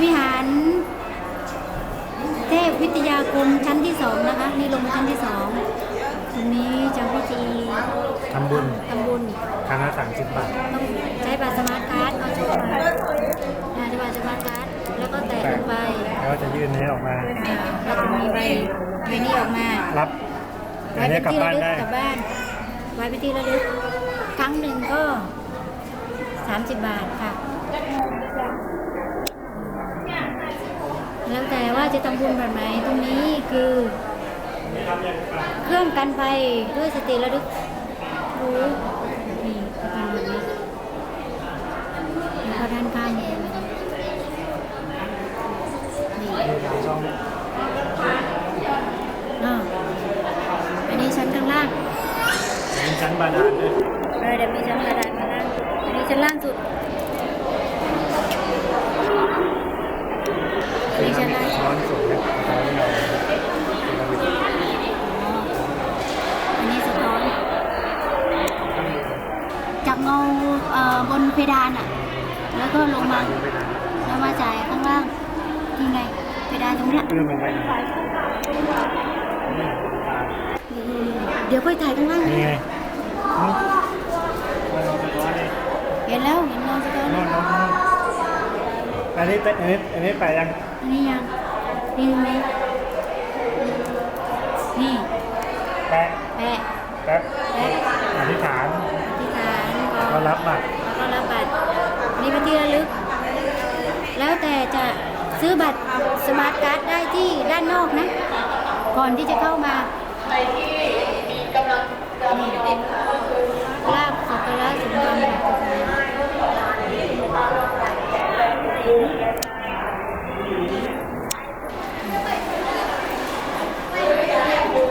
วิหาร เทพวิทยาคมชั้นที่สองนะคะนี่ลงมาชั้นที่สองตรงนี้จะพิธีทำบุญทำบุญครั้งละสามสิบบาทต้องใช้บัตรสมาร์ทการ์ดเอาโชว์มาใช้บัตรสมาร์ทการ์ดแล้วก็แตะลงไปแล้วก็จะยื่นนี้ออกมาอ่าแล้วก็มีใบใบนี้ออกมารับอันนี้กลับบ้านได้กลับบ้านไว้ไปที่ระลึกครั้งหนึ่งก็30บาทค่ะ แล้วแต่ว่า จะทำบุญแบบไหนตรงนี้คือเครื่องกันไฟด้วยสติระลึกรู้นี่เป็นแบบนี้แล้วก็ด้านข้างนี่นี่ช่องอ่าอันนี้ชั้นข้างล่างเป็นชั้นบาดาลด้วยเออเดี๋ยวมีชั้นกระดานข้างล่างอันนี้ชั้นล่างสุดอั นนี้ชั้นล่างสุดร้อนสูงนะร้อนเราอันนี้สะท้อนจากเงาเอ่อบนเพดานอะ แล้วก็ลงมาดูไปนานแล้วมาจ่ายข้างล่างที่ไงเพดานตรงเนี้ยเพื่อมันไปนานเดี๋ยวค่อยถ่ายข้างล่างนี่ไงนี่มันร้อนเลยเห็นแล้วเห็นเงาสะท้อนนอนนอนนอนอันนี้อันนี้อันนี้ไปยังอันนี้ยัง นี่ไหมนี่แปะแปะแป๊บแปะอธิษฐานอธิษฐานก็รับบัตรแล้วก็รับบัตรนี่เป็นที่ระลึก แล้วแต่จะซื้อบัตรสมาร์ทการ์ดได้ที่ด้านนอกนะ ก่อนที่จะเข้ามานี่ลาบสักการะสมบัติแบบกฎหมาย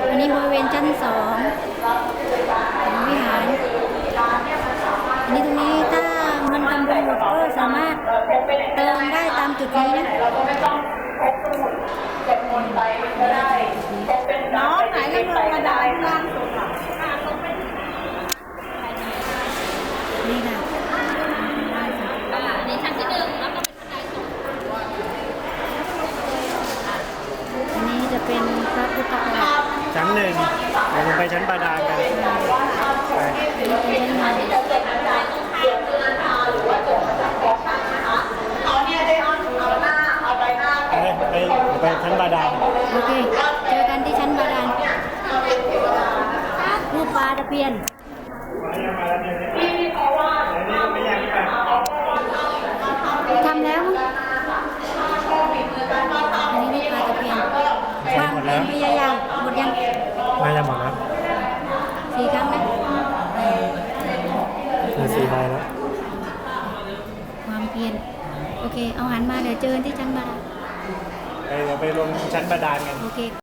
อันนี้บริ เวณชั้นสองของวิหาร อันนี้ตรงนี้ถ้ามันทำบุญหมดก็สามารถเติมได้ตามจุดนี้นะ น้องไหนก็ลงมาด่าที่ล่างสุดอะ นี่ค่ะ นี่ชั้นที่หนึ่งแล้วก็เป็นบันไดสูง อันนี้จะเป็นพระพุทธบาท ชั้นหนึ่งเดี๋ยวลงไปชั้นบาดาลกันไปอันนี้เป็นชั้นหนึ่งเอาเนี่ยได้เอาเอาหน้าเอาใบหน้าไปไปไปชั้นบาดาลโอเค เจอกันที่ชั้นบาดาลรูปปลาตะเพียนทำแล้วมั้งอันนี้รูปปลาตะเพียนความเพียรพยายามหมดยัง น่าจะหมดแล้ว สี่ครั้งนะ เหลือสี่ใบแล้ว ความ เพียรโอเค เอาหันมาเดี๋ยวเจอกันที่ชั้นบาดาลไปเดี๋ยวไปลงชั้นบาดาลกัน โอเค